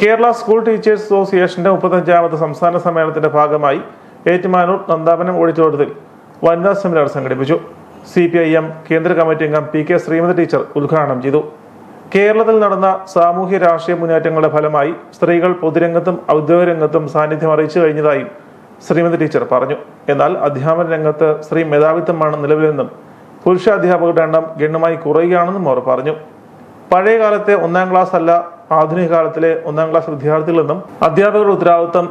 Kerala school teachers അസോസിയേഷന്റെ മുപ്പത്തഞ്ചാമത് സംസ്ഥാന സമ്മേളനത്തിന്റെ ഭാഗമായി ഏറ്റുമാനൂർ നന്ദാപനം ഓഡിറ്റോറിയത്തിൽ വനിതാ സെമിനാർ സംഘടിപ്പിച്ചു. സി പി ഐ എം കേന്ദ്ര കമ്മിറ്റി അംഗം പി കെ ശ്രീമതി ടീച്ചർ ഉദ്ഘാടനം ചെയ്തു. കേരളത്തിൽ നടന്ന സാമൂഹ്യ രാഷ്ട്രീയ മുന്നേറ്റങ്ങളുടെ ഫലമായി സ്ത്രീകൾ പൊതുരംഗത്തും ഔദ്യോഗിക രംഗത്തും സാന്നിധ്യം അറിയിച്ചു കഴിഞ്ഞതായും ശ്രീമതി ടീച്ചർ പറഞ്ഞു. എന്നാൽ അധ്യാപന രംഗത്ത് സ്ത്രീ മേധാവിത്വമാണ് നിലവിലെന്നും പുരുഷ അധ്യാപകരുടെ എണ്ണം ഗണ്യമായി കുറയുകയാണെന്നും അവർ പറഞ്ഞു. പഴയ കാലത്തെ ഒന്നാം ക്ലാസ് അല്ല ആധുനിക കാലത്തിലെ ഒന്നാം ക്ലാസ് വിദ്യാർത്ഥികളെന്നും അധ്യാപകരുടെ ഉത്തരവാദിത്വം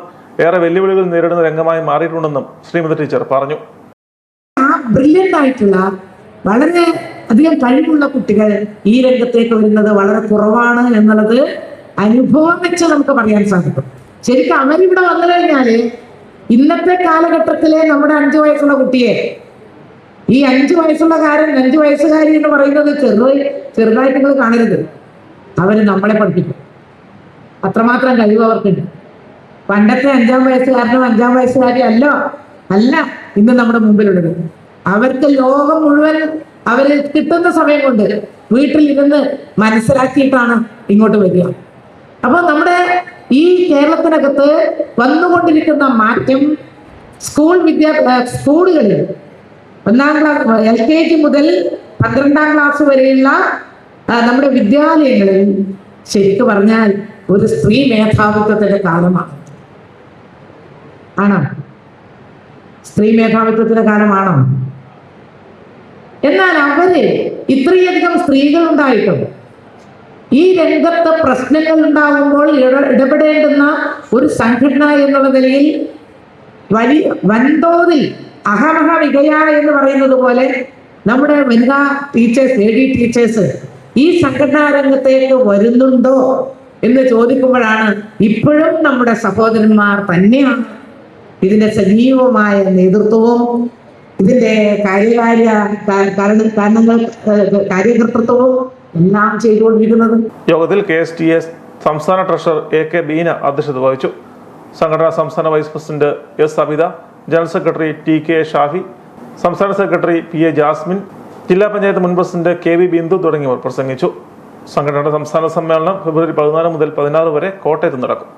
ഏറെ വെല്ലുവിളികൾ നേരിടുന്ന രംഗമായി മാറിയിട്ടുണ്ടെന്നും ശ്രീമതി ടീച്ചർ പറഞ്ഞു. ആ ആയിട്ടുള്ള വളരെ അധികം കഴിവുള്ള കുട്ടികൾ ഈ രംഗത്തേക്ക് വരുന്നത് വളരെ കുറവാണ് എന്നുള്ളത് അനുഭവം വെച്ച് നമുക്ക് പറയാൻ സാധിക്കും. ശരിക്കും അവരിവിടെ വന്നു കഴിഞ്ഞാൽ ഇന്നത്തെ കാലഘട്ടത്തിലെ നമ്മുടെ അഞ്ചു വയസ്സുള്ള കുട്ടിയെ ഈ അഞ്ചു വയസ്സുള്ള കാരൻ അഞ്ചു വയസ്സുകാരി എന്ന് പറയുന്നത് ചെറുതായി ചെറുതായിട്ട് നിങ്ങൾ കാണരുത്. അവർ നമ്മളെ പഠിപ്പിക്കും. അത്രമാത്രം കഴിവ് അവർക്കുണ്ട്. പണ്ടത്തെ അഞ്ചാം വയസ്സുകാരനും അഞ്ചാം വയസ്സുകാരി അല്ല അല്ല ഇന്ന് നമ്മുടെ മുമ്പിലുള്ളത്. അവർക്ക് ലോകം മുഴുവൻ അവർ കിട്ടുന്ന സമയം കൊണ്ട് വീട്ടിൽ ഇരുന്ന് മനസ്സിലാക്കിയിട്ടാണ് ഇങ്ങോട്ട് വരിക. അപ്പൊ നമ്മുടെ ഈ കേരളത്തിനകത്ത് വന്നുകൊണ്ടിരിക്കുന്ന മാറ്റം സ്കൂൾ വിദ്യാ സ്കൂളുകളിൽ ഒന്നാം ക്ലാസ് എൽ കെ ജി മുതൽ പന്ത്രണ്ടാം ക്ലാസ് വരെയുള്ള നമ്മുടെ വിദ്യാലയങ്ങളിൽ ശരിക്കു പറഞ്ഞാൽ ഒരു സ്ത്രീ മേധാവിത്വത്തിന്റെ കാലമാണ്. ആണോ? സ്ത്രീ മേധാവിത്വത്തിന്റെ കാലമാണോ? എന്നാൽ അവർ ഇത്രയധികം സ്ത്രീകൾ ഉണ്ടായിട്ടും ഈ രംഗത്ത് പ്രശ്നങ്ങൾ ഉണ്ടാകുമ്പോൾ ഇട- ഇടപെടേണ്ടുന്ന ഒരു സംഘടന എന്നുള്ള നിലയിൽ വലിയ വൻതോതിൽ അഹമഹ വികയ എന്ന് പറയുന്നത് പോലെ നമ്മുടെ വനിതാ ടീച്ചേഴ്സ് എ ഡി ടീച്ചേഴ്സ് ഈ സംഘടനാ രംഗത്തേക്ക് വരുന്നുണ്ടോ എന്ന് ചോദിക്കുമ്പോഴാണ് ഇപ്പോഴും നമ്മുടെ സഹോദരന്മാർ തന്നെയാണ് ഇതിന്റെ സജീവമായ നേതൃത്വവും ഇതിന്റെ കാര്യകാര്യ കാരണങ്ങൾ കാര്യകർത്തൃത്വവും എല്ലാം ചെയ്തുകൊണ്ടിരിക്കുന്നത്. യോഗത്തിൽ കെ എസ് ടി എസ് സംസ്ഥാന ട്രഷറർ എ കെ ബീന അധ്യക്ഷത വഹിച്ചു. സംഘടനാ സംസ്ഥാന vice president S Sabitha general secretary T K Shafi സംസ്ഥാന സെക്രട്ടറി പി എ ജാസ്മിൻ ജില്ലാ പഞ്ചായത്ത് മുൻ പ്രസിഡന്റ് കെ വി ബിന്ദു തുടങ്ങിയവർ പ്രസംഗിച്ചു. സംഘടനയുടെ സംസ്ഥാന സമ്മേളനം ഫെബ്രുവരി പതിനാല് മുതൽ പതിനാറ് വരെ കോട്ടയത്ത് നടക്കും.